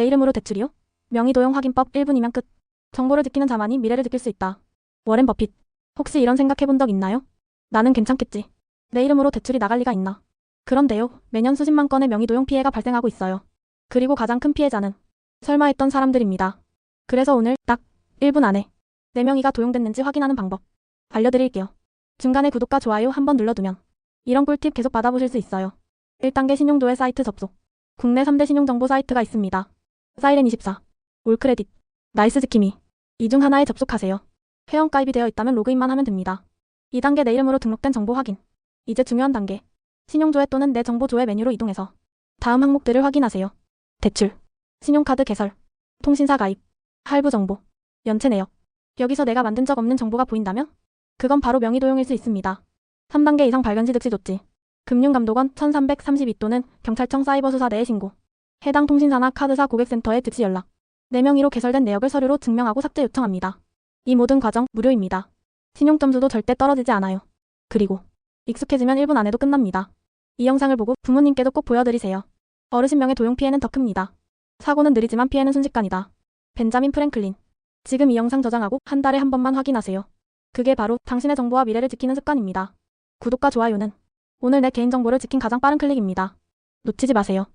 내 이름으로 대출이요? 명의 도용 확인법 1분이면 끝. 정보를 지키는 자만이 미래를 지킬 수 있다. 워렌 버핏. 혹시 이런 생각해본 적 있나요? 나는 괜찮겠지. 내 이름으로 대출이 나갈 리가 있나? 그런데요, 매년 수십만 건의 명의 도용 피해가 발생하고 있어요. 그리고 가장 큰 피해자는 설마 했던 사람들입니다. 그래서 오늘 딱 1분 안에 내 명의가 도용됐는지 확인하는 방법 알려드릴게요. 중간에 구독과 좋아요 한번 눌러두면 이런 꿀팁 계속 받아보실 수 있어요. 1단계 신용도의 사이트 접속. 국내 3대 신용정보 사이트가 있습니다. 사이렌24, 올크레딧, 나이스즈키미. 이중 하나에 접속하세요. 회원 가입이 되어 있다면 로그인만 하면 됩니다. 2단계 내 이름으로 등록된 정보 확인. 이제 중요한 단계. 신용조회 또는 내 정보조회 메뉴로 이동해서 다음 항목들을 확인하세요. 대출, 신용카드 개설, 통신사 가입, 할부 정보, 연체 내역. 여기서 내가 만든 적 없는 정보가 보인다면? 그건 바로 명의도용일 수 있습니다. 3단계 이상 발견 시 즉시 조치. 금융감독원 1332 또는 경찰청 사이버수사 내에 신고. 해당 통신사나 카드사 고객센터에 즉시 연락. 내 명의로 개설된 내역을 서류로 증명하고 삭제 요청합니다. 이 모든 과정 무료입니다. 신용점수도 절대 떨어지지 않아요. 그리고 익숙해지면 1분 안에도 끝납니다. 이 영상을 보고 부모님께도 꼭 보여드리세요. 어르신 명의 도용 피해는 더 큽니다. 사고는 느리지만 피해는 순식간이다. 벤자민 프랭클린. 지금 이 영상 저장하고 한 달에 한 번만 확인하세요. 그게 바로 당신의 정보와 미래를 지키는 습관입니다. 구독과 좋아요는 오늘 내 개인정보를 지킨 가장 빠른 클릭입니다. 놓치지 마세요.